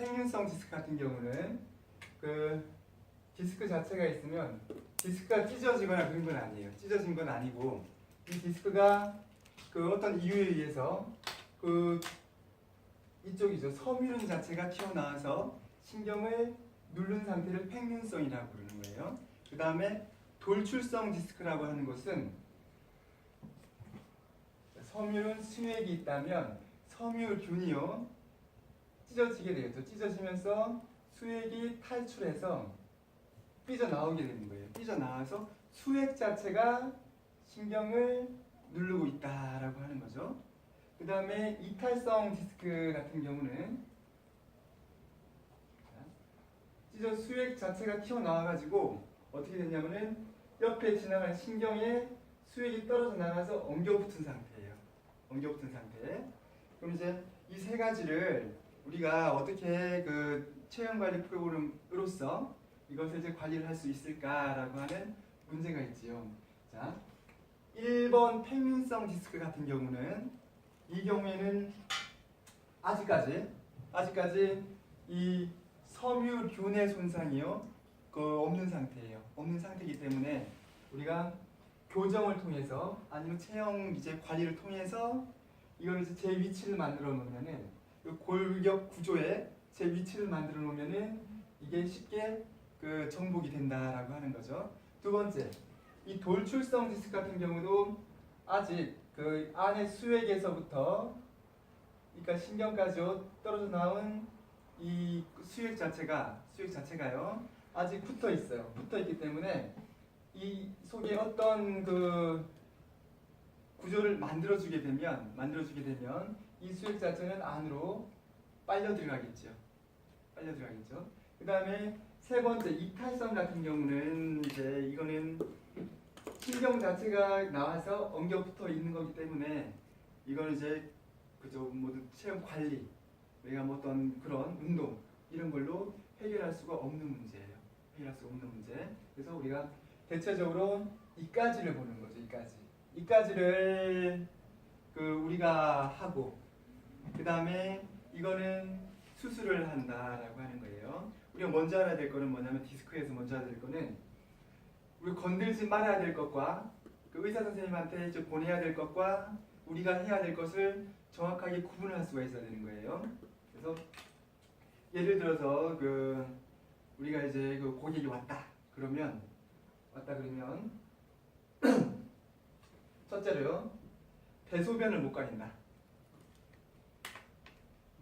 평균성 디스크 같은 경우는 그 디스크 자체가 있으면 디스크가 찢어지거나 그런 건 아니에요. 찢어진 건 아니고 이 디스크가 그 어떤 이유에 의해서 그 이쪽이죠. 섬유륜 자체가 튀어나와서 신경을 누른 상태를 평균성이라고 부르는 거예요. 그 다음에 돌출성 디스크라고 하는 것은 섬유는 수액이 있다면 섬유균이요 찢어지게 되겠죠. 찢어지면서 수액이 탈출해서 삐져나오게 되는 거예요. 삐져나와서 수액 자체가 신경을 누르고 있다라고 하는 거죠. 그 다음에 이탈성 디스크 같은 경우는 자, 찢어 수액 자체가 튀어나와가지고 어떻게 됐냐면은 옆에 지나간 신경에 수액이 떨어져 나가서 엉겨붙은 상태예요. 엉겨붙은 상태. 그럼 이제 이 세 가지를 우리가 어떻게 그 체형 관리 프로그램으로서 이것을 이제 관리를 할 수 있을까라고 하는 문제가 있지요. 자, 1번 평균성 디스크 같은 경우는 이 경우에는 아직까지 아직까지 이 섬유균의 손상이요 그 없는 상태예요. 없는 상태이기 때문에 우리가 교정을 통해서 아니면 체형 이제 관리를 통해서 이걸 이제 제 위치를 만들어 놓으면은 이 골격 구조에 제 위치를 만들어 놓으면은 이게 쉽게 그 정복이 된다라고 하는 거죠. 두 번째, 이 돌출성 디스크 같은 경우도 아직 그 안에 수액에서부터 그러니까 신경까지 떨어져 나온 이 수액 자체가 수액 자체가요 아직 붙어 있어요. 붙어 있기 때문에 이 속에 어떤 그 구조를 만들어 주게 되면 만들어 주게 되면 이 수액 자체는 안으로 빨려 들어가겠죠. 빨려 들어가겠죠. 그 다음에 세 번째 이탈성 같은 경우는 이제 이거는 신경 자체가 나와서 엉겨 붙어 있는 거기 때문에 이거는 이제 그저 모두 체형 관리 우리가 뭐 어떤 그런 운동 이런 걸로 해결할 수가 없는 문제예요. 해결할 수 없는 문제. 그래서 우리가 대체적으로 이까지를 보는 거죠. 이까지. 이까지를 그 우리가 하고 그 다음에 이거는 수술을 한다라고 하는 거예요. 우리가 먼저 알아야 될 거는 뭐냐면 디스크에서 먼저 알아야 될 거는 우리 건들지 말아야 될 것과 그 의사 선생님한테 이제 보내야 될 것과 우리가 해야 될 것을 정확하게 구분할 수가 있어야 되는 거예요. 그래서 예를 들어서 그 우리가 이제 그 고객이 왔다 그러면 왔다 그러면 첫째로요 대소변을 못 가린다